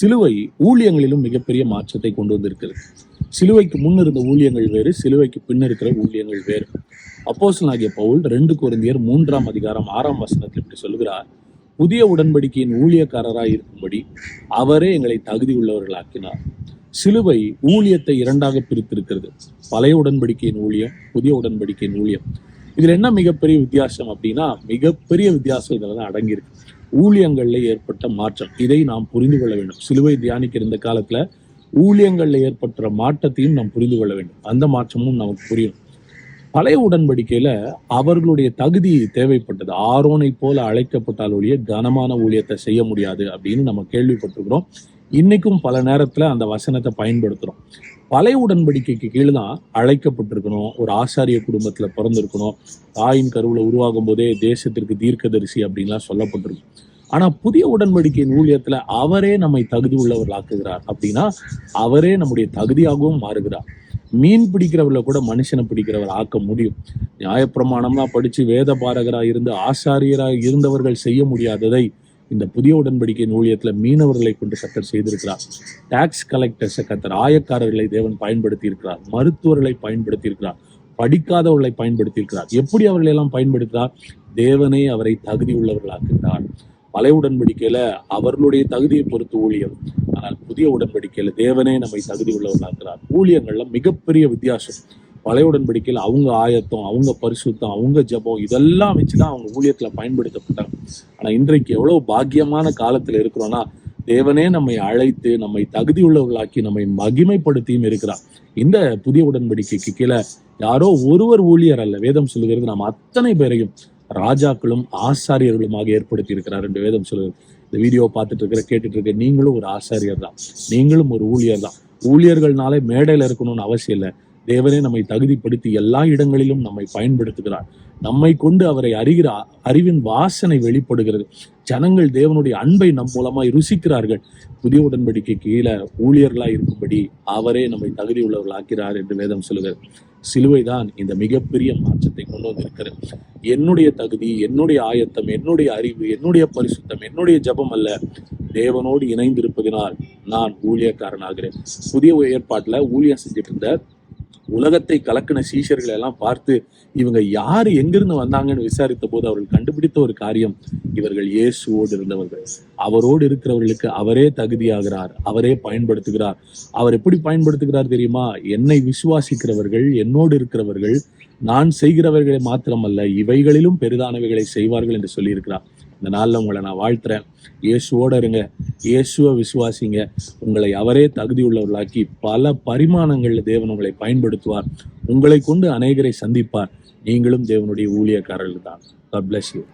சிலுவை ஊழியங்களிலும் மிகப்பெரிய மாற்றத்தை கொண்டு வந்திருக்கிறது. சிலுவைக்கு முன் இருந்த ஊழியங்கள் வேறு சிலுவைக்கு பின் இருக்கிற ஊழியங்கள் வேறு. அப்போஸ்தலனாகிய பவுல் ரெண்டு குருந்தியர் மூன்றாம் அதிகாரம் ஆறாம் வசனத்தில் இப்படி சொல்கிறார் புதிய உடன்படிக்கையின் ஊழியக்காரராய் இருக்கும்படி அவரே எங்களை தகுதி உள்ளவர்களாக்கினார். சிலுவை ஊழியத்தை இரண்டாக பிரித்திருக்கிறது. பழைய உடன்படிக்கையின் ஊழியம் புதிய உடன்படிக்கையின் ஊழியம். இதுல என்ன மிகப்பெரிய வித்தியாசம் அப்படின்னா மிகப்பெரிய வித்தியாசம் இதுல தான் அடங்கியிருக்கு. ஊழியங்களில் ஏற்பட்ட மாற்றம். இதை நாம் புரிந்து கொள்ள வேண்டும். சிலுவை தியானிக்கிற இந்த காலத்துல ஊழியங்கள்ல ஏற்பட்ட மாற்றத்தையும் நாம் புரிந்து கொள்ள வேண்டும். அந்த மாற்றமும் நமக்கு புரியும். பழைய உடன்படிக்கையில அவர்களுடைய தகுதி தேவைப்பட்டது. ஆரோனை போல அழைக்கப்பட்டால் ஒழிய கனமான ஊழியத்தை செய்ய முடியாது அப்படின்னு நம்ம கேள்விப்பட்டிருக்கிறோம். இன்னைக்கும் பல நேரத்துல அந்த வசனத்தை பயன்படுத்துறோம். பழைய உடன்படிக்கைக்கு கீழே தான் அழைக்கப்பட்டிருக்கணும். ஒரு ஆசாரிய குடும்பத்துல பிறந்திருக்கணும். தாயின் கருவில் உருவாகும் போதே தேசத்திற்கு தீர்க்கதரிசி அப்படின்லாம் சொல்லப்பட்டிருக்கு. ஆனா புதிய உடன்படிக்கையின் ஊழியத்துல அவரே நம்மை தகுதி உள்ளவர்களாக்குகிறார் அப்படின்னா அவரே நம்முடைய தகுதியாகவும் மாறுகிறார். மீன் பிடிக்கிறவர்ல கூட மனுஷனை பிடிக்கிறவர் ஆக்க முடியும். நியாயப்பிரமாணம்லாம் படிச்சு வேத பாரகராக இருந்து ஆசாரியராக இருந்தவர்கள் செய்ய முடியாததை இந்த புதிய உடன்படிக்கையின் ஊழியத்தில் மீனவர்களை கொண்டு கத்தர் செய்திருக்கிறார். டாக்ஸ் கலெக்டர்ஸை கத்தர் ஆயக்காரர்களை தேவன் பயன்படுத்தி இருக்கிறார் மருத்துவர்களை பயன்படுத்தி இருக்கிறார் படிக்காதவர்களை பயன்படுத்தி இருக்கிறார் எப்படி அவர்களை எல்லாம் பயன்படுத்துகிறார்? தேவனே அவரை தகுதி உள்ளவர்களாக்குகிறார். பழைய உடன்படிக்கையில அவர்களுடைய தகுதியை பொறுத்து ஊழியம். ஆனால் புதிய உடன்படிக்கையில தேவனே நம்மை தகுதி உள்ளவர்களாக்குறார் ஊழியங்கள்ல மிகப்பெரிய வித்தியாசம். பழைய உடன்படிக்கையில் அவங்க ஆயத்தம் அவங்க பரிசுத்தம் அவங்க ஜெபம் இதெல்லாம் வச்சுதான் அவங்க ஊழியத்துல பயன்படுத்தப்பட்டாங்க. ஆனா இன்றைக்கு எவ்வளவு பாக்கியமான காலத்துல இருக்கிறோம்னா தேவனே நம்மை அழைத்து நம்மை தகுதி உள்ளவர்களாக்கி நம்மை மகிமைப்படுத்தியும் இருக்கிறார். இந்த புதிய உடன்படிக்கைக்கு கீழே யாரோ ஒருவர் ஊழியர் அல்ல. வேதம் சொல்லுகிறது நாம் அத்தனை பேரையும் ராஜாக்களும் ஆசாரியர்களுமாக ஏற்படுத்தி இருக்கிறார் என்று வேதம் சொல்லுகிறது. இந்த வீடியோ பார்த்துட்டு இருக்கிற கேட்டுட்டு இருக்க நீங்களும் ஒரு ஆசாரியர் தான் நீங்களும் ஒரு ஊழியர் தான் ஊழியர்கள்னாலே மேடையில இருக்கணும்னு அவசியம் இல்லை. தேவனே நம்மை தகுதிப்படுத்தி எல்லா இடங்களிலும் நம்மை பயன்படுத்துகிறார். நம்மை கொண்டு அவரை அறிகிற அறிவின் வாசனை வெளிப்படுகிறது. ஜனங்கள் தேவனுடைய அன்பை நம் மூலமாய் ருசிக்கிறார்கள். புதிய உடன்படிக்கை கீழே ஊழியர்களாய் இருக்கும்படி அவரே நம்மை தகுதி உள்ளவர்களாக்கிறார் என்று வேதம் சொல்லுகிறது. சிலுவைதான் இந்த மிகப்பெரிய மாற்றத்தை கொண்டு வந்திருக்கிறது. என்னுடைய தகுதி என்னுடைய ஆயத்தம் என்னுடைய அறிவு என்னுடைய பரிசுத்தம் என்னுடைய ஜபம் அல்ல. தேவனோடு இணைந்திருப்பதினால் நான் ஊழியக்காரனாகிறேன். புதிய ஏற்பாட்டில் ஊழியம் செஞ்சுட்டு இருந்த உலகத்தை கலக்கின சீஷர்களை எல்லாம் பார்த்து இவங்க யாரு எங்கிருந்து வந்தாங்கன்னு விசாரித்த போது அவர்கள் கண்டுபிடித்த ஒரு காரியம். இவர்கள் இயேசுவோடு இருந்தவர்கள். அவரோடு இருக்கிறவர்களுக்கு அவரே தகுதியாகிறார். அவரே பயன்படுத்துகிறார். அவர் எப்படி பயன்படுத்துகிறார் தெரியுமா? என்னை விசுவாசிக்கிறவர்கள் என்னோடு இருக்கிறவர்கள் நான் செய்கிறவர்களை மாத்திரமல்ல இவைகளிலும் பெரிதானவைகளை செய்வார்கள் என்று சொல்லியிருக்கிறார். இந்த நாள்ல உங்களை நான் வாழ்த்துறேன். இயேசுவோட இருங்க. இயேசுவை விசுவாசிங்க. உங்களை அவரே தகுதி உள்ளவர்களாக்கி பல பரிமாணங்களில் தேவன் உங்களை பயன்படுத்துவார். உங்களை கொண்டு அநேகரை சந்திப்பார். நீங்களும் தேவனுடைய ஊழியக்காரர்கள் தான் God bless you.